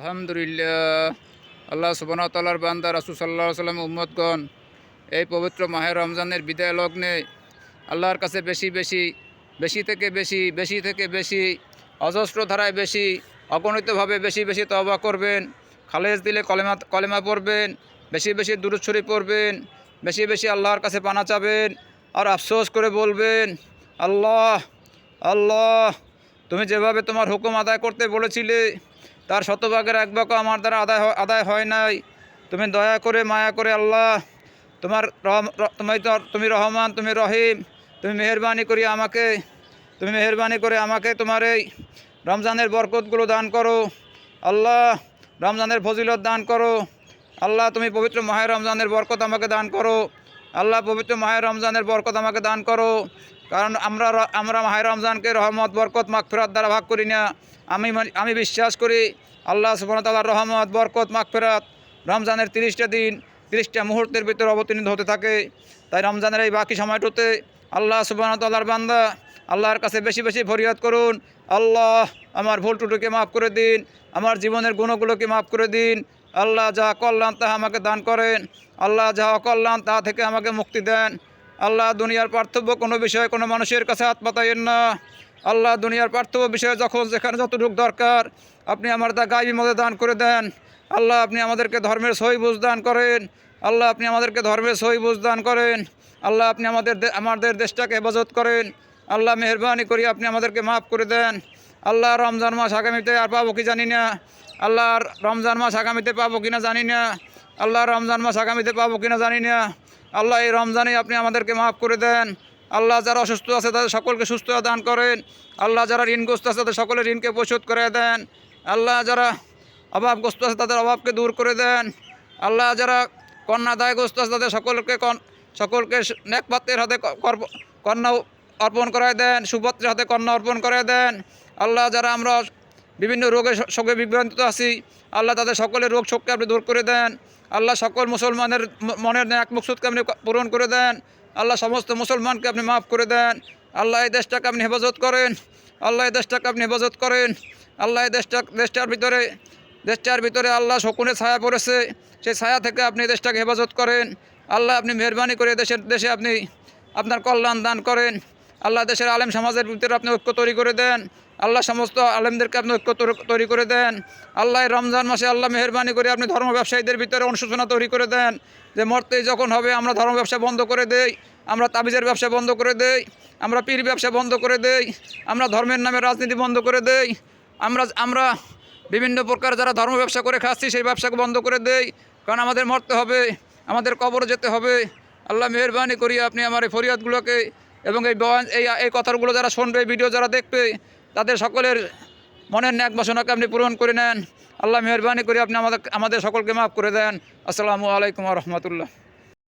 আলহামদুলিল্লাহ। আল্লাহ সুবান তাল্লার বান্দা রাসুল সাল্লাহ সাল্লাম উম্মতগণ, এই পবিত্র মাহের রমজানের বিদায় লগ্নে আল্লাহর কাছে বেশি বেশি বেশি থেকে বেশি বেশি থেকে বেশি, অজস্র ধারায় বেশি, অগণিতভাবে বেশি বেশি তবা করবেন, খালেজ দিলে কলেমা কলেমা পড়বেন, বেশি বেশি দূরছড়ি পড়বেন, বেশি বেশি আল্লাহর কাছে পানা চাবেন, আর আফসোস করে বলবেন, আল্লাহ আল্লাহ, তুমি যেভাবে তোমার হুকুম আদায় করতে বলেছিলে তার শতভাগের এক ভাগও আমার দ্বারা আদায় আদায় হয় নাই। তুমি দয়া করে, মায়া করে আল্লাহ, তোমার তুমি তুমি রহমান, তুমি রহিম, তুমি মেহরবানি করি আমাকে, তুমি মেহরবানি করে আমাকে তোমার এই রমজানের বরকতগুলো দান করো। আল্লাহ, রমজানের ফজিলত দান করো। আল্লাহ, তুমি পবিত্র মাহের রমজানের বরকত আমাকে দান করো। আল্লাহ পবিত্র মাহের রমজানের বরকত আমাকে দান করো। কারণ আমরা আমরা মাহের রমজানকে রহমত, বরকত, মাগফেরাত দ্বারা ভাগ করি না। আমি আমি বিশ্বাস করি আল্লাহ সুবাহতাল্লাহ রহমত, বরকত, মাগফেরাত রমজানের তিরিশটা দিন, তিরিশটা মুহূর্তের ভিতরে অবতীর্ণ হতে থাকে। তাই রমজানের এই বাকি সময়টুতে আল্লাহ সুবাহতাল্লাহর বান্দা আল্লাহর কাছে বেশি বেশি ফরিয়াদ করুন। আল্লাহ আমার ভুল টুটুকে মাফ করে দিন, আমার জীবনের গুণগুলোকে মাফ করে দিন। আল্লাহ যা কল্যাণ তাহা আমাকে দান করেন। আল্লাহ যা অকল্যাণ তা থেকে আমাকে মুক্তি দেন। আল্লাহ দুনিয়ার পার্থক্য কোনো বিষয়ে কোনো মানুষের কাছে হাত পাতাইয়েন না। আল্লাহ দুনিয়ার পার্থক্য বিষয়ে যখন যেখানে যতটুকু দরকার, আপনি আমার তা গাইবি মধ্যে দান করে দেন। আল্লাহ আপনি আমাদেরকে ধর্মের সহি বুঝ দান করেন। আল্লাহ আপনি আমাদেরকে ধর্মের সহি বুঝ দান করেন। আল্লাহ আপনি আমাদের আমাদের দেশটাকে হেফাজত করেন। আল্লাহ মেহরবানি করি, আপনি আমাদেরকে মাফ করে দেন। আল্লাহ রমজান মাস আগামীতে আর পাবো কি জানি না। আল্লাহ রমজান মাস আগামীতে পাবো কিনা জানি না। আল্লাহ রমজান মাস আগামীতে পাবো কিনা জানি না। আল্লাহ এই রমজানে আপনি আমাদেরকে মাফ করে দেন। আল্লাহ যারা অসুস্থ আছে তাদের সকলকে সুস্থতা দান করেন। আল্লাহ যারা ঋণগ্রস্ত আছে তাদের সকলের ঋণকে পরিশোধ করে দেন। আল্লাহ যারা অভাবগ্রস্ত আছে তাদের অভাবকে দূর করে দেন। আল্লাহ যারা কন্যা দায়গ্রস্ত আছে তাদের সকলকে সকলকে নেকপাত্রের হাতে ক- কন্যা অর্পণ করায় দেন, সুপাত্রের হাতে কন্যা অর্পণ করায় দেন। আল্লাহ যারা আমরা বিভিন্ন রোগে শোকে বিভ্রান্ত আছি, আল্লাহ তাদের সকলের রোগ শোককে আপনি দূর করে দেন। আল্লাহ সকল মুসলমানের মনের ন্যাক মুকসুদকে আপনি পূরণ করে দেন। আল্লাহ সমস্ত মুসলমানকে আপনি মাফ করে দেন। আল্লাহ এই দেশটাকে আপনি হেফাজত করেন। আল্লাহ এই দেশটাকে আপনি হেফাজত করেন। আল্লাহ এই দেশটা, দেশটার ভিতরে দেশটার ভিতরে আল্লাহ শকুনের ছায়া পড়েছে। সেই ছায়া থেকে আপনি দেশটাকে হেফাজত করেন। আল্লাহ আপনি মেহরবানি করে দেশের, দেশে আপনি আপনার কল্যাণ দান করেন। আল্লাহ দেশের আলেম সমাজের ভিতরে আপনি ঐক্য তৈরি করে দেন। আল্লাহ সমস্ত আলেমদেরকে আপনি ঐক্য তৈরি- করে দেন। আল্লাহ রমজান মাসে আল্লাহ মেহরবানি করে আপনি ধর্ম ব্যবসায়ীদের ভিতরে অনুশোচনা তৈরি করে দেন যে মরতেই যখন হবে আমরা ধর্ম ব্যবসা বন্ধ করে দেই, আমরা তাবিজের ব্যবসা বন্ধ করে দেই, আমরা পীর ব্যবসা বন্ধ করে দেই, আমরা ধর্মের নামে রাজনীতি বন্ধ করে দেই, আমরা আমরা বিভিন্ন প্রকার যারা ধর্ম ব্যবসা করে খাচ্ছি সেই ব্যবসাকে বন্ধ করে দেই। কারণ আমাদের মরতে হবে, আমাদের কবর যেতে হবে। আল্লাহ মেহরবানি করি আপনি আমার এই ফরিয়াদগুলোকে এবং এই বয়ান, এই এই কথাগুলো যারা শুনবে ভিডিও যারা দেখবে, তাদের সকলের মনের ন্যাক বাসনাকে আপনি পূরণ করে নেন। আল্লাহ মেহরবানি করে আপনি আমাদের আমাদের সকলকে মাফ করে দেন। আসসালামু আলাইকুম রহমতুল্লাহ।